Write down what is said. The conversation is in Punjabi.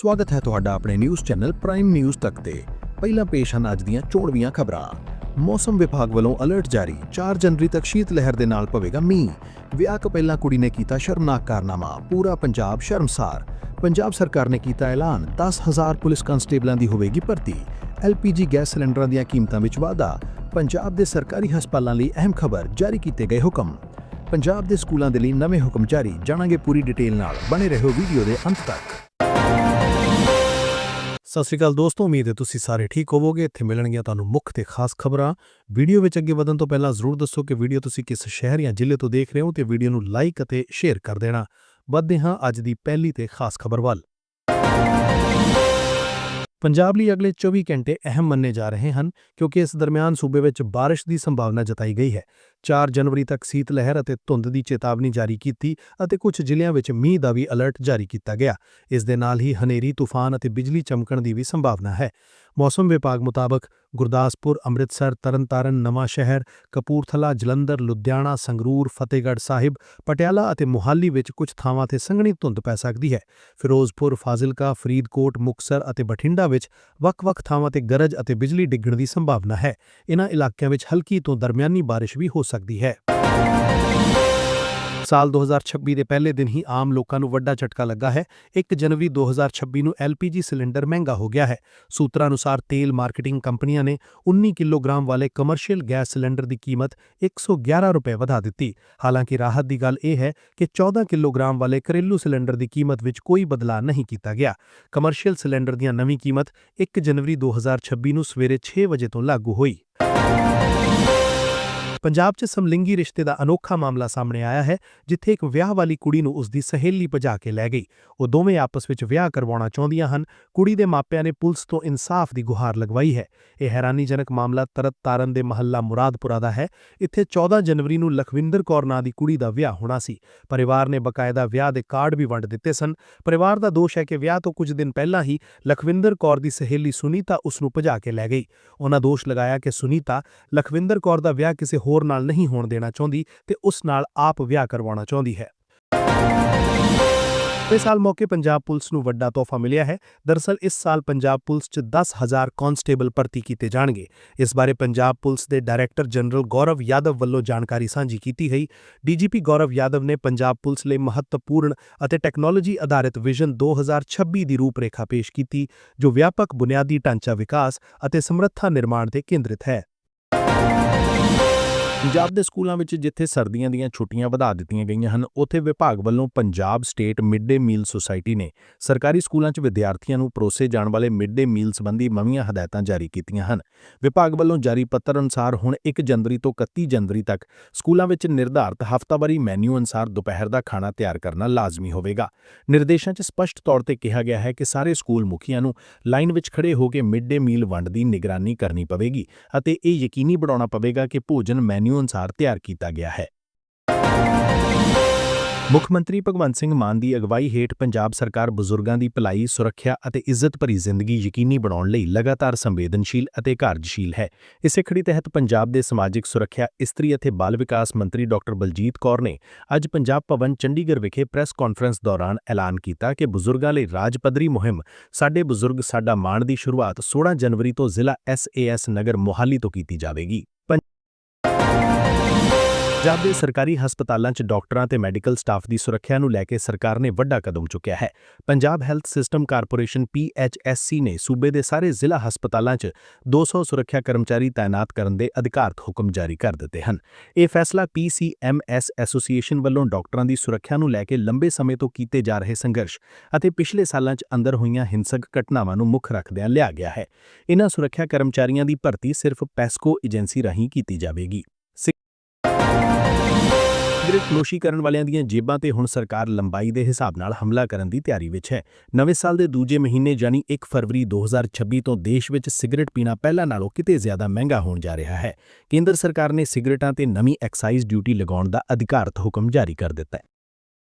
ਸਵਾਗਤ ਹੈ ਤੁਹਾਡਾ ਆਪਣੇ ਨਿਊਜ਼ ਚੈਨਲ ਪ੍ਰਾਈਮ ਨਿਊਜ਼ ਤੱਕ ਤੇ। ਪਹਿਲਾਂ ਪੇਸ਼ ਹਨ ਅੱਜ ਦੀਆਂ ਚੋਣਵੀਆਂ ਖਬਰਾਂ। ਮੌਸਮ ਵਿਭਾਗ ਵੱਲੋਂ ਅਲਰਟ ਜਾਰੀ। 4 ਜਨਵਰੀ ਤੱਕ ਸ਼ੀਤ ਲਹਿਰ ਦੇ ਨਾਲ ਪਵੇਗਾ ਮੀਂਹ। ਵਿਆਹ ਤੋਂ ਪਹਿਲਾਂ ਕੁੜੀ ਨੇ ਕੀਤਾ ਸ਼ਰਮਨਾਕ ਕਾਰਨਾਮਾ। ਪੂਰਾ ਪੰਜਾਬ ਸ਼ਰਮਸਾਰ। ਪੰਜਾਬ ਸਰਕਾਰ ਨੇ ਕੀਤਾ ਐਲਾਨ। 10000 ਪੁਲਿਸ ਕਨਸਟੇਬਲਾਂ ਦੀ ਹੋਵੇਗੀ ਭਰਤੀ। ਐਲਪੀਜੀ ਗੈਸ ਸਿਲੰਡਰਾਂ ਦੀਆਂ ਕੀਮਤਾਂ ਵਿੱਚ ਵਾਧਾ। ਪੰਜਾਬ ਦੇ ਸਰਕਾਰੀ ਹਸਪਤਾਲਾਂ ਲਈ ਅਹਿਮ ਖਬਰ। ਜਾਰੀ ਕੀਤੇ ਗਏ ਹੁਕਮ। ਪੰਜਾਬ ਦੇ ਸਕੂਲਾਂ ਦੇ ਲਈ ਨਵੇਂ ਹੁਕਮ ਜਾਰੀ। ਜਾਣਾਂਗੇ ਪੂਰੀ ਡਿਟੇਲ ਨਾਲ। ਬਣੇ ਰਹੋ ਵੀਡੀਓ ਦੇ ਅੰਤ ਤੱਕ। ਸਤਿ ਸ਼੍ਰੀ ਅਕਾਲ ਦੋਸਤੋ, ਉਮੀਦ ਹੈ ਤੁਸੀਂ ਸਾਰੇ ਠੀਕ ਹੋਵੋਗੇ। ਇੱਥੇ ਮਿਲਣਗੀਆਂ ਤੁਹਾਨੂੰ ਮੁੱਖ ਤੇ ਖਾਸ ਖਬਰਾਂ। ਵੀਡੀਓ ਵਿੱਚ ਅੱਗੇ ਵਧਣ ਤੋਂ ਪਹਿਲਾਂ ਜ਼ਰੂਰ ਦੱਸੋ ਕਿ ਵੀਡੀਓ ਤੁਸੀਂ ਕਿਸ ਸ਼ਹਿਰ ਜਾਂ ਜ਼ਿਲ੍ਹੇ ਤੋਂ ਦੇਖ ਰਹੇ ਹੋ ਤੇ ਵੀਡੀਓ ਨੂੰ ਲਾਈਕ ਅਤੇ ਸ਼ੇਅਰ ਕਰ ਦੇਣਾ। ਵੱਧਦੇ ਹਾਂ ਅੱਜ ਦੀ ਪਹਿਲੀ ਤੇ ਖਾਸ ਖਬਰ ਵੱਲ। ਪੰਜਾਬ ਲਈ ਅਗਲੇ 24 ਘੰਟੇ ਅਹਿਮ ਮੰਨੇ ਜਾ ਰਹੇ ਹਨ, ਕਿਉਂਕਿ ਇਸ ਦਰਮਿਆਨ ਸੂਬੇ ਵਿੱਚ ਬਾਰਿਸ਼ ਦੀ ਸੰਭਾਵਨਾ ਜਤਾਈ ਗਈ ਹੈ। 4 ਜਨਵਰੀ ਤੱਕ ਸੀਤ ਲਹਿਰ ਅਤੇ ਧੁੰਦ ਦੀ ਚੇਤਾਵਨੀ ਜਾਰੀ ਕੀਤੀ ਅਤੇ ਕੁਝ ਜ਼ਿਲ੍ਹਿਆਂ ਵਿੱਚ ਮੀਂਹ ਦਾ ਵੀ ਅਲਰਟ ਜਾਰੀ ਕੀਤਾ ਗਿਆ। ਇਸ ਦੇ ਨਾਲ ਹੀ ਹਨੇਰੀ, ਤੂਫਾਨ ਅਤੇ ਬਿਜਲੀ ਚਮਕਣ ਦੀ ਵੀ ਸੰਭਾਵਨਾ ਹੈ। ਮੌਸਮ ਵਿਭਾਗ ਮੁਤਾਬਕ ਗੁਰਦਾਸਪੁਰ, ਅੰਮ੍ਰਿਤਸਰ, ਤਰਨਤਾਰਨ ਨਵਾਂ ਸ਼ਹਿਰ ਕਪੂਰਥਲਾ, ਜਲੰਧਰ, ਲੁਧਿਆਣਾ, ਸੰਗਰੂਰ, ਫਤਿਹਗੜ੍ਹ ਸਾਹਿਬ, ਪਟਿਆਲਾ ਅਤੇ ਮੁਹਾਲੀ ਵਿੱਚ ਕੁਝ ਥਾਵਾਂ ਤੇ ਸੰਘਣੀ ਧੁੰਦ ਪੈ ਸਕਦੀ ਹੈ। ਫਿਰੋਜ਼ਪੁਰ, ਫਾਜ਼ਿਲਕਾ, ਫਰੀਦਕੋਟ ਮੁਕਸਰ ਅਤੇ ਬਠਿੰਡਾ ਵਿੱਚ ਵੱਖ-ਵੱਖ ਥਾਵਾਂ ਤੇ ਗਰਜ ਅਤੇ ਬਿਜਲੀ ਡਿੱਗਣ ਦੀ ਸੰਭਾਵਨਾ ਹੈ। ਇਨ੍ਹਾਂ ਇਲਾਕਿਆਂ ਵਿੱਚ ਹਲਕੀ ਤੋਂ ਦਰਮਿਆਨੀ ਬਾਰਿਸ਼ ਵੀ ਹੋ ਸਕਦੀ ਹੈ। ਸਾਲ 2026 ਦੇ ਪਹਿਲੇ ਦਿਨ ਹੀ ਆਮ ਲੋਕਾਂ ਨੂੰ ਵੱਡਾ ਝਟਕਾ ਲੱਗਾ ਹੈ। 1 ਜਨਵਰੀ 2026 ਨੂੰ LPG ਸਿਲੰਡਰ ਮਹਿੰਗਾ ਹੋ ਗਿਆ ਹੈ। ਸੂਤਰਾਂ ਅਨੁਸਾਰ ਤੇਲ ਮਾਰਕੀਟਿੰਗ ਕੰਪਨੀਆਂ ਨੇ 19 ਕਿਲੋਗ੍ਰਾਮ ਵਾਲੇ ਕਮਰਸ਼ੀਅਲ ਗੈਸ ਸਿਲੰਡਰ ਦੀ ਕੀਮਤ 111 ਰੁਪਏ ਵਧਾ ਦਿੱਤੀ। ਹਾਲਾਂਕਿ ਰਾਹਤ ਦੀ ਗੱਲ ਇਹ ਹੈ ਕਿ 14 ਕਿਲੋਗ੍ਰਾਮ ਵਾਲੇ ਘਰੇਲੂ ਸਿਲੰਡਰ ਦੀ ਕੀਮਤ ਵਿੱਚ ਕੋਈ ਬਦਲਾਅ ਨਹੀਂ ਕੀਤਾ ਗਿਆ। ਕਮਰਸ਼ੀਅਲ ਸਿਲੰਡਰ ਦੀਆਂ ਨਵੀਂ ਕੀਮਤ 1 ਜਨਵਰੀ 2026 ਨੂੰ ਸਵੇਰੇ 6 ਵਜੇ ਤੋਂ ਲਾਗੂ ਹੋਈ। ਪੰਜਾਬ 'ਚ ਸਮਲਿੰਗੀ ਰਿਸ਼ਤੇ ਦਾ ਅਨੋਖਾ ਮਾਮਲਾ ਸਾਹਮਣੇ ਆਇਆ ਹੈ, ਜਿੱਥੇ ਇੱਕ ਵਿਆਹ ਵਾਲੀ ਕੁੜੀ ਨੂੰ ਉਸ ਦੀ ਸਹੇਲੀ ਭਜਾ ਕੇ ਲੈ ਗਈ। ਉਹ ਦੋਵੇਂ ਆਪਸ ਵਿੱਚ ਵਿਆਹ ਕਰਵਾਉਣਾ ਚਾਹੁੰਦੀਆਂ ਹਨ। ਕੁੜੀ ਦੇ ਮਾਪਿਆਂ ਨੇ ਪੁਲਿਸ ਤੋਂ ਇਨਸਾਫ ਦੀ ਗੁਹਾਰ ਲਗਵਾਈ ਹੈ। ਇਹ ਹੈਰਾਨੀਜਨਕ ਮਾਮਲਾ ਤਰਤ ਤਾਰਨ ਦੇ ਮਹੱਲਾ ਮੁਰਾਦਪੁਰਾ ਦਾ ਹੈ। ਇੱਥੇ 14 ਜਨਵਰੀ ਨੂੰ ਲਖਵਿੰਦਰ ਕੌਰ ਨਾਂ ਦੀ ਕੁੜੀ ਦਾ ਵਿਆਹ ਹੋਣਾ ਸੀ। ਪਰਿਵਾਰ ਨੇ ਬਕਾਇਦਾ ਵਿਆਹ ਦੇ ਕਾਰਡ ਵੀ ਵੰਡ ਦਿੱਤੇ ਸਨ। ਪਰਿਵਾਰ ਦਾ ਦੋਸ਼ ਹੈ ਕਿ ਵਿਆਹ ਤੋਂ ਕੁਝ ਦਿਨ ਪਹਿਲਾਂ ਹੀ ਲਖਵਿੰਦਰ ਕੌਰ ਦੀ ਸਹੇਲੀ ਸੁਨੀਤਾ ਉਸ ਨੂੰ ਭਜਾ ਕੇ ਲੈ ਗਈ। ਉਹਨਾਂ ਦੋਸ਼ ਲਗਾਇਆ ਕਿ ਸੁਨੀਤਾ ਲਖਵਿੰਦਰ ਕੌਰ ਦਾ ਵਿਆਹ ਕਿਸੇ ਹੋਰ ਨਾਲ ਨਹੀਂ ਹੋਣ ਦੇਣਾ ਚਾਹੁੰਦੀ ਤੇ ਉਸ ਨਾਲ ਆਪ ਵਿਆਹ ਕਰਵਾਉਣਾ ਚਾਹੁੰਦੀ ਹੈ। ਇਸ ਸਾਲ ਮੌਕੇ ਪੰਜਾਬ ਪੁਲਿਸ ਨੂੰ ਵੱਡਾ ਤੋਹਫਾ ਮਿਲਿਆ ਹੈ। ਦਰਅਸਲ ਇਸ ਸਾਲ ਪੰਜਾਬ ਪੁਲਿਸ 'ਚ 10000 ਕਾਂਸਟੇਬਲ ਭਰਤੀ ਕੀਤੇ ਜਾਣਗੇ। ਇਸ ਬਾਰੇ ਪੰਜਾਬ ਪੁਲਿਸ ਦੇ ਡਾਇਰੈਕਟਰ ਜਨਰਲ ਗੌਰਵ ਯਾਦਵ ਵੱਲੋਂ ਜਾਣਕਾਰੀ ਸਾਂਝੀ ਕੀਤੀ ਗਈ। ਡੀਜੀਪੀ ਗੌਰਵ ਯਾਦਵ ਨੇ ਪੰਜਾਬ ਪੁਲਿਸ ਲਈ ਮਹੱਤਵਪੂਰਨ ਅਤੇ ਟੈਕਨੋਲੋਜੀ ਆਧਾਰਿਤ ਵਿਜ਼ਨ 2026 ਦੀ ਰੂਪਰੇਖਾ ਪੇਸ਼ ਕੀਤੀ, ਜੋ ਵਿਆਪਕ ਬੁਨਿਆਦੀ ਢਾਂਚਾ ਵਿਕਾਸ ਅਤੇ ਸਮਰੱਥਾ ਨਿਰਮਾਣ ਤੇ ਕੇਂਦਰਿਤ ਹੈ। ਪੰਜਾਬ ਦੇ ਸਕੂਲਾਂ ਵਿੱਚ ਜਿੱਥੇ ਸਰਦੀਆਂ ਦੀਆਂ ਛੁੱਟੀਆਂ ਵਧਾ ਦਿੱਤੀਆਂ ਗਈਆਂ ਹਨ, ਉੱਥੇ ਵਿਭਾਗ ਵੱਲੋਂ Punjab state mid day meal society ਨੇ ਸਰਕਾਰੀ ਸਕੂਲਾਂ 'ਚ ਵਿਦਿਆਰਥੀਆਂ ਨੂੰ ਪਰੋਸੇ ਜਾਣ ਵਾਲੇ ਮਿਡ ਡੇ ਮੀਲ ਸੰਬੰਧੀ ਨਵੀਆਂ ਹਦਾਇਤਾਂ ਜਾਰੀ ਕੀਤੀਆਂ ਹਨ। ਵਿਭਾਗ ਵੱਲੋਂ ਜਾਰੀ ਪੱਤਰ ਅਨੁਸਾਰ ਹੁਣ 1 ਜਨਵਰੀ ਤੋਂ 31 ਜਨਵਰੀ ਤੱਕ ਸਕੂਲਾਂ ਵਿੱਚ ਨਿਰਧਾਰਤ ਹਫ਼ਤਾਵਾਰੀ ਮੈਨੂ ਅਨੁਸਾਰ ਦੁਪਹਿਰ ਦਾ ਖਾਣਾ ਤਿਆਰ ਕਰਨਾ ਲਾਜ਼ਮੀ ਹੋਵੇਗਾ। ਨਿਰਦੇਸ਼ਾਂ 'ਚ ਸਪਸ਼ਟ ਤੌਰ ਤੇ ਕਿਹਾ ਗਿਆ ਹੈ ਕਿ ਸਾਰੇ ਸਕੂਲ ਮੁਖੀਆਂ ਨੂੰ ਲਾਈਨ ਵਿੱਚ ਖੜੇ ਹੋ ਕੇ ਮਿਡ ਡੇ ਮੀਲ ਵੰਡ ਦੀ ਨਿਗਰਾਨੀ ਕਰਨੀ ਪਵੇਗੀ ਅਤੇ ਇਹ ਯਕੀਨੀ ਬਣਾਉਣਾ ਪਵੇਗਾ ਕਿ ਭੋਜਨ ਮੈਨੂ ਅਨੁਸਾਰ ਤਿਆਰ ਕੀਤਾ ਗਿਆ ਹੈ। ਮੁੱਖ ਮੰਤਰੀ ਭਗਵੰਤ ਸਿੰਘ ਮਾਨ ਦੀ ਅਗਵਾਈ ਹੇਠ ਪੰਜਾਬ ਸਰਕਾਰ ਬਜ਼ੁਰਗਾਂ ਦੀ ਭਲਾਈ, ਸੁਰੱਖਿਆ ਅਤੇ ਇੱਜ਼ਤ ਭਰੀ ਜ਼ਿੰਦਗੀ ਯਕੀਨੀ ਬਣਾਉਣ ਲਈ ਲਗਾਤਾਰ ਸੰਵੇਦਨਸ਼ੀਲ ਅਤੇ ਕਾਰਜਸ਼ੀਲ ਹੈ। ਇਸੇ ਖੜੀ ਤਹਿਤ ਪੰਜਾਬ ਦੇ ਸਮਾਜਿਕ ਸੁਰੱਖਿਆ, ਇਸਤਰੀ ਅਤੇ ਬਾਲ ਵਿਕਾਸ ਮੰਤਰੀ ਡਾਕਟਰ ਬਲਜੀਤ ਕੌਰ ਨੇ ਅੱਜ ਪੰਜਾਬ ਭਵਨ ਚੰਡੀਗੜ੍ਹ ਵਿਖੇ ਪ੍ਰੈਸ ਕਾਨਫਰੰਸ ਦੌਰਾਨ ਐਲਾਨ ਕੀਤਾ ਕਿ ਬਜ਼ੁਰਗਾਂ ਲਈ ਰਾਜ ਪੱਧਰੀ ਮੁਹਿੰਮ ਸਾਡੇ ਬਜ਼ੁਰਗ, ਸਾਡਾ ਮਾਣ ਦੀ ਸ਼ੁਰੂਆਤ 16 ਜਨਵਰੀ ਤੋਂ ਜ਼ਿਲ੍ਹਾ ਐਸਏਐਸ ਨਗਰ ਮੋਹਾਲੀ ਤੋਂ ਕੀਤੀ ਜਾਵੇਗੀ। ਪੰਜਾਬ ਦੇ ਸਰਕਾਰੀ ਹਸਪਤਾਲਾਂ 'ਚ ਡਾਕਟਰਾਂ ਤੇ ਮੈਡੀਕਲ ਸਟਾਫ ਦੀ ਸੁਰੱਖਿਆ ਨੂੰ ਲੈ ਕੇ ਸਰਕਾਰ ਨੇ ਵੱਡਾ ਕਦਮ ਚੁੱਕਿਆ ਹੈ। Punjab health system corporation PHSC ਨੇ ਸੂਬੇ ਦੇ ਸਾਰੇ ਜ਼ਿਲ੍ਹਾ ਹਸਪਤਾਲਾਂ 'ਚ 200 ਸੁਰੱਖਿਆ ਕਰਮਚਾਰੀ ਤਾਇਨਾਤ ਕਰਨ ਦੇ ਅਧਿਕਾਰਤ ਹੁਕਮ ਜਾਰੀ ਕਰ ਦਿੱਤੇ ਹਨ। ਇਹ ਫੈਸਲਾ PCMS ਐਸੋਸੀਏਸ਼ਨ ਵੱਲੋਂ ਡਾਕਟਰਾਂ ਦੀ ਸੁਰੱਖਿਆ ਨੂੰ ਲੈ ਕੇ ਲੰਬੇ ਸਮੇਂ ਤੋਂ ਕੀਤੇ ਜਾ ਰਹੇ ਸੰਘਰਸ਼ ਅਤੇ ਪਿਛਲੇ ਸਾਲਾਂ 'ਚ ਅੰਦਰ ਹੋਈਆਂ ਹਿੰਸਕ ਘਟਨਾਵਾਂ ਨੂੰ ਮੁੱਖ ਰੱਖਦਿਆਂ ਲਿਆ ਗਿਆ ਹੈ। ਇਹਨਾਂ ਸੁਰੱਖਿਆ ਕਰਮਚਾਰੀਆਂ ਦੀ ਭਰਤੀ ਸਿਰਫ ਪੈਸਕੋ ਏਜੰਸੀ ਰਾਹੀਂ ਕੀਤੀ ਜਾਵੇਗੀ। ਸਿਗਰਟ ਨੋਸ਼ੀ ਕਰਨ ਵਾਲਿਆਂ ਦੀਆਂ ਜੇਬਾਂ ਤੇ ਹੁਣ ਸਰਕਾਰ ਲੰਬਾਈ ਦੇ ਹਿਸਾਬ ਨਾਲ ਹਮਲਾ ਕਰਨ ਦੀ ਤਿਆਰੀ ਵਿੱਚ ਹੈ। ਨਵੇਂ ਸਾਲ ਦੇ ਦੂਜੇ ਮਹੀਨੇ ਯਾਨੀ 1 ਫਰਵਰੀ 2026 ਤੋਂ ਦੇਸ਼ ਵਿੱਚ ਸਿਗਰਟ ਪੀਣਾ ਪਹਿਲਾਂ ਨਾਲੋਂ ਕਿਤੇ ਜ਼ਿਆਦਾ ਮਹਿੰਗਾ ਹੋਣ ਜਾ ਰਿਹਾ ਹੈ। ਕੇਂਦਰ ਸਰਕਾਰ ਨੇ ਸਿਗਰਟਾਂ ਤੇ ਨਵੀਂ ਐਕਸਾਈਜ਼ ਡਿਊਟੀ ਲਗਾਉਣ ਦਾ ਅਧਿਕਾਰਤ ਹੁਕਮ ਜਾਰੀ ਕਰ ਦਿੱਤਾ ਹੈ।